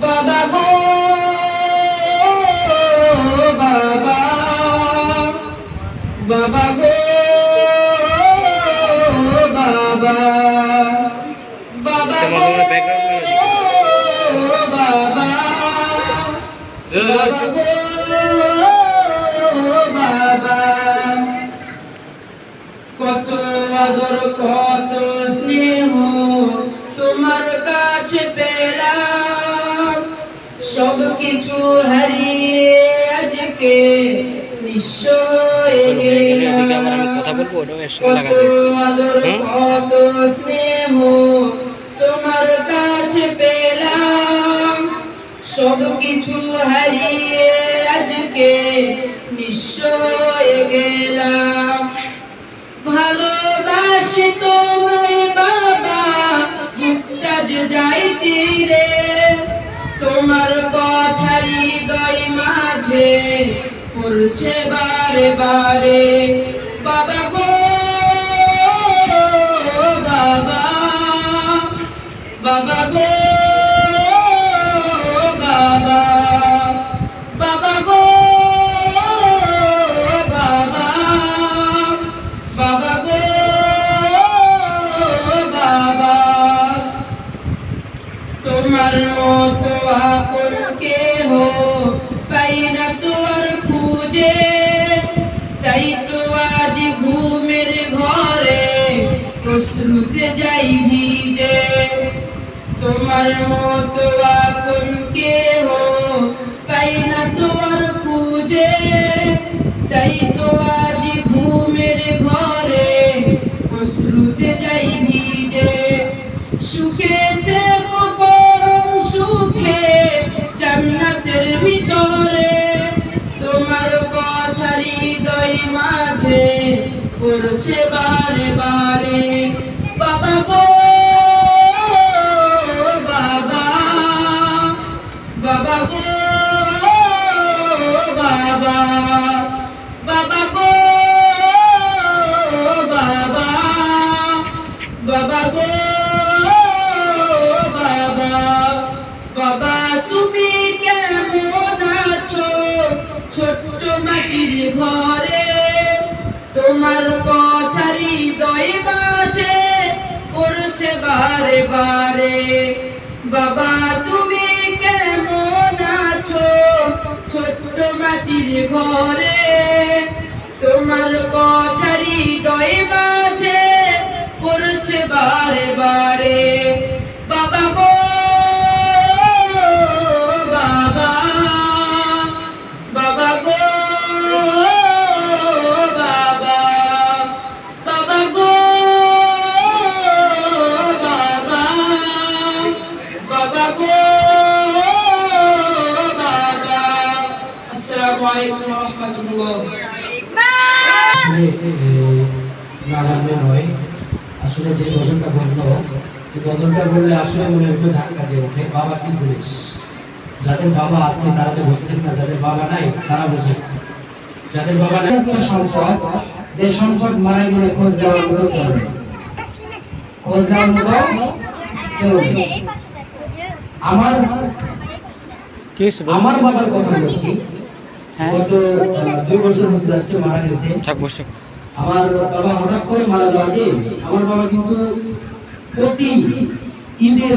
বাবা গো, বাবা। বাবা গো, বাবা। বাবা গো, বাবা। বাবা গো কত আদর, কত স্নেহ তোমার কাছে সব কিছু হারিয়ে আজকে নিঃস্ব কথা বলব কত স্নেহ তোমার কাছে পেলাম। সব কিছু হারিয়ে আজকে নিঃস্ব হয়ে গেলাম। ভালোবাসি তোমায় বাবা যে যাইছি পড়ছে বারে বারে। বাবা গো, বাবা। বাবা গো, বাবা। বাবা গো, বাবা। বাবা তোমার মতো আপন খুঁজে? তাই তো ঘুমের ঘরে অশ্রুতে পরম সুখে ভিতরে। তোমার বারে বারে। বাবা গো বাবা বাবা গো, বাবা বাবা গো, বাবা বাবা, তুমি কেমন ঘরে তোমার কথা পড়ছে বারে বারে। বাবা, তুমি ছোট্ট মাটির ঘরে, তোমার কথা হৃদয় মাঝে পড়ছে বারে বারে। বাবা গো, বাবা বাবা গো, বাবা বাবা গো, বাবা বাবা আলাইকুম ওয়া রাহমাতুল্লাহ আসলে নাগালে নয় আসলে যে গজলটা বলল এই গজলটা বললে আসলে মনে হতো ধাক্কা দিয়ে ওঠে। বাবা কি জিনিস? যাদের বাবা আছে তারা তো বসছেন না। যাদের বাবা নাই তারা বসে যাদের বাবা নাই সম্পদ যে সম্পদ মারা গেলে খোঁজ দেওয়ার মতো খোঁজ দেওয়ার মতো কেউ আমার আমার বাবার কথা বলছি আমার বাবা হঠাৎ করে মারা যাওয়া আমার বাবা কিন্তু প্রতি ঈদের